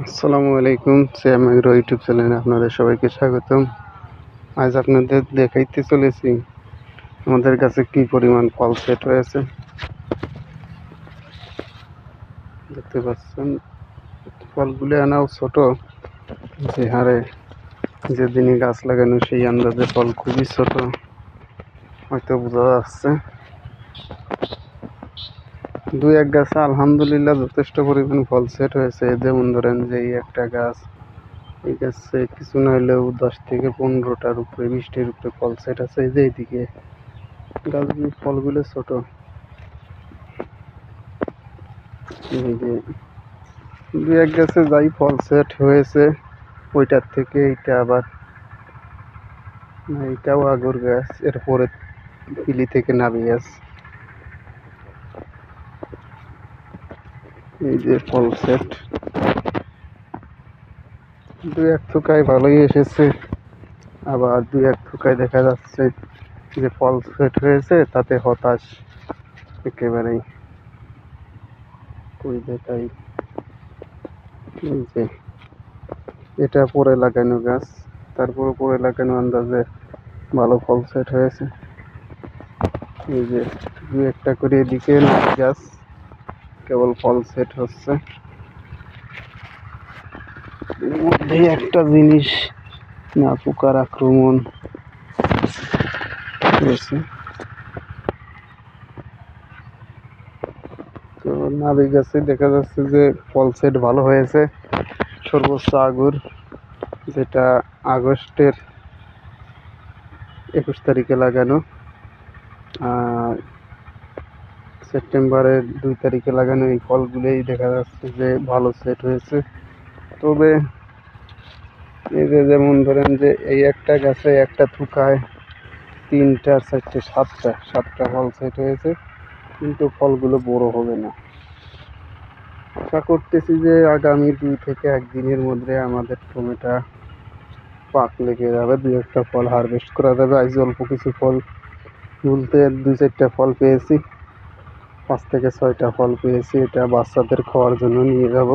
আসসালামু আলাইকুম শ্যাম agro YouTube চ্যানেলে আপনাদের সবাইকে স্বাগতম। আজ আপনাদের দেখাইতে চলেছি আমাদের কাছে কি পরিমাণ ফল সেট হয়েছে। দেখতে পাচ্ছেন ফলগুলি আনাও ছোট। যে হারে যেদিনই গাছ লাগানো সেই আন্দাজে ফল খুবই ছোট। হয়তো বোঝা যাচ্ছে। দুই এক গাছে আলহামদুলিল্লাহ যথেষ্ট পরিমাণ ফল সেট হয়েছে। যেমন ধরেন যে এই একটা গাছ, এই গাছে কিছু না হলেও দশ থেকে পনেরোটার উপরে বিশটির উপরে ফল সেট আছে। এই যে এইদিকে গাছগুলি, ফলগুলো ছোট। দুই এক গাছে যাই ফল সেট হয়েছে, ওইটার থেকে এইটা আবার, এইটাও আগর গাছ এরপরে পিলি থেকে নাবি গাছ এই যে ফল সেট দু এক থোকায় ভালোই এসেছে। আবার দু এক থোকায় দেখা যাচ্ছে যে ফল সেট হয়েছে, তাতে হতাশ একেবারেই। কই এই যে, এটা পরে লাগানো গাছ তারপর পরে লাগানো আন্দাজে ভালো ফল সেট হয়েছে। এই যে দু একটা করে নারী গাছ। কেবল ফল সেট হচ্ছে। একটা জিনিস না, পোকার আক্রমণ তো নাবি গাছে দেখা যাচ্ছে যে ফল সেট ভালো হয়েছে। সর্বোচ্চ আগুর, যেটা আগস্টের একুশ তারিখে লাগানো। আর সেপ্টেম্বরের দুই তারিখে লাগানো এই ফলগুলোই দেখা যাচ্ছে যে ভালো সেট হয়েছে। তবে এই যে যেমন ধরেন যে এই একটা গাছে একটা থুকায় তিনটা, চারটে, সাতটা সাতটা ফল সেট হয়েছে, কিন্তু ফলগুলো বড় হবে না। আশা করতেছি যে আগামী দুই থেকে একদিনের মধ্যে আমাদের টমেটো পাক লেগে যাবে দু একটা ফল হারভেস্ট করা যাবে। আজ অল্প কিছু ফল বলতে দুই চারটা ফল পেয়েছি। পাঁচ থেকে ছয়টা ফল পেয়েছি, এটা বাচ্চাদের খাওয়ার জন্য নিয়ে যাব।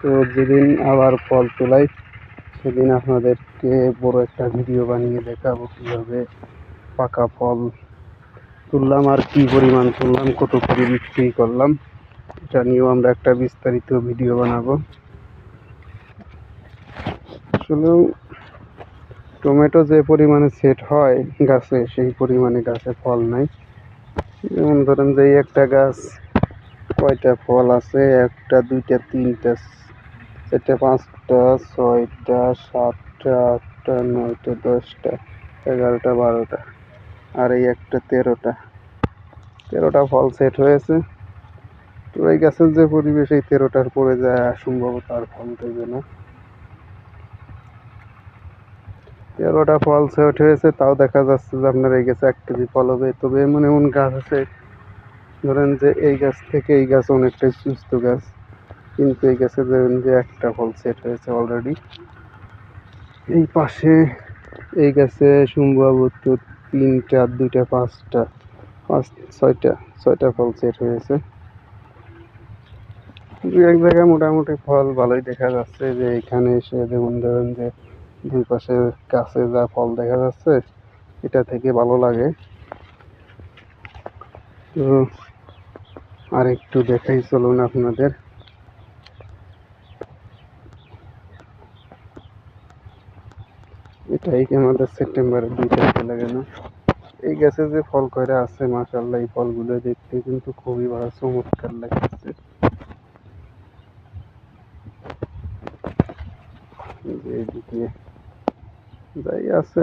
তো যেদিন আবার ফল তোলাই, সেদিন আপনাদেরকে বড় একটা ভিডিও বানিয়ে দেখাবো কীভাবে পাকা ফল তুললাম আর কি পরিমাণ তুললাম, কত করে বিক্রি করলাম। এটা নিয়েও আমরা একটা বিস্তারিত ভিডিও বানাবো। আসলেও টমেটো যে পরিমাণে সেট হয় গাছে, সেই পরিমাণে গাছে ফল নাই। যেমন ধরেন যে একটা গাছ কয়টা ফল আছে? একটা, দুইটা, তিনটা, চারটা, পাঁচটা, ছয়টা, সাতটা, আটটা, নয়টা, দশটা, এগারোটা, বারোটা, আর এই একটা তেরোটা। তেরোটা ফল সেট হয়েছে। তো এই গাছের যে পরিবেশ, এই তেরোটার পরে যায় সম্ভবত আর ফল দেবে না। তেরোটা ফল সেট হয়েছে, তাও দেখা যাচ্ছে যে আপনার এই গাছে এক কেজি ফল হবে। তবে এমন এমন গাছ আছে, ধরেন যে এই গাছ থেকে এই গাছ অনেকটাই সুস্থ গাছ, কিন্তু এই গাছে ধরেন যে একটা ফল সেট হয়েছে অলরেডি এই পাশে এই গাছে সম্ভবত তিনটা, দুইটা, পাঁচটা, পাঁচ, ছয়টা ছয়টা ফল সেট হয়েছে। দু এক জায়গায় মোটামুটি ফল ভালোই দেখা যাচ্ছে যে এখানে এসে যেমন ধরেন যে দুই পাশে গাছে যা ফল দেখা যাচ্ছে, এটা থেকে ভালো লাগে। তো আর একটু দেখাই চলুন আপনাদের। এটাই কি আমাদের সেপ্টেম্বরের দুই তারিখে না? এই গাছে যে ফল কয়রা আছে মাশাল্লাহ এই ফলগুলো দেখতে কিন্তু খুবই ভালো, চমৎকার লাগছে এইদিকে যাই আছে।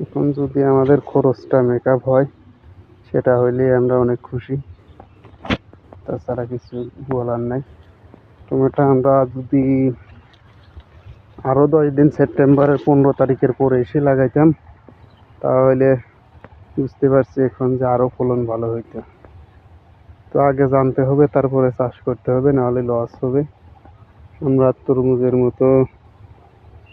এখন যদি আমাদের খরচটা মেকআপ হয়, সেটা হইলে আমরা অনেক খুশি। তাছাড়া কিছু বলার নাই। টমেটো আমরা যদি আরও দশ দিন সেপ্টেম্বরের পনেরো তারিখের পরে এসে লাগাইতাম, তাহলে বুঝতে পারছি এখন যে আরও ফলন ভালো হইতো। তো আগে জানতে হবে, তারপরে চাষ করতে হবে, নাহলে লস হবে। আমরা তরমুজের মতো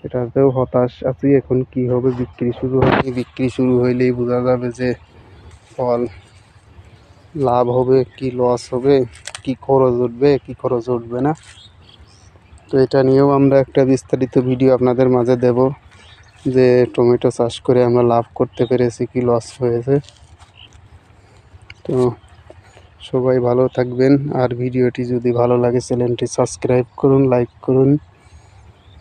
এটাতেও হতাশ আছি। এখন কি হবে? বিক্রি শুরু হয়নি বিক্রি শুরু হইলেই বোঝা যাবে যে ফল লাভ হবে কি লস হবে, কি খরচ উঠবে, কি খরচ উঠবে না। তো এটা নিয়েও আমরা একটা বিস্তারিত ভিডিও আপনাদের মাঝে দেব যে টমেটো চাষ করে আমরা লাভ করতে পেরেছি, কি লস হয়েছে। তো সবাই ভালো থাকবেন। আর ভিডিওটি যদি ভালো লাগে চ্যানেলটি সাবস্ক্রাইব করুন লাইক করুন।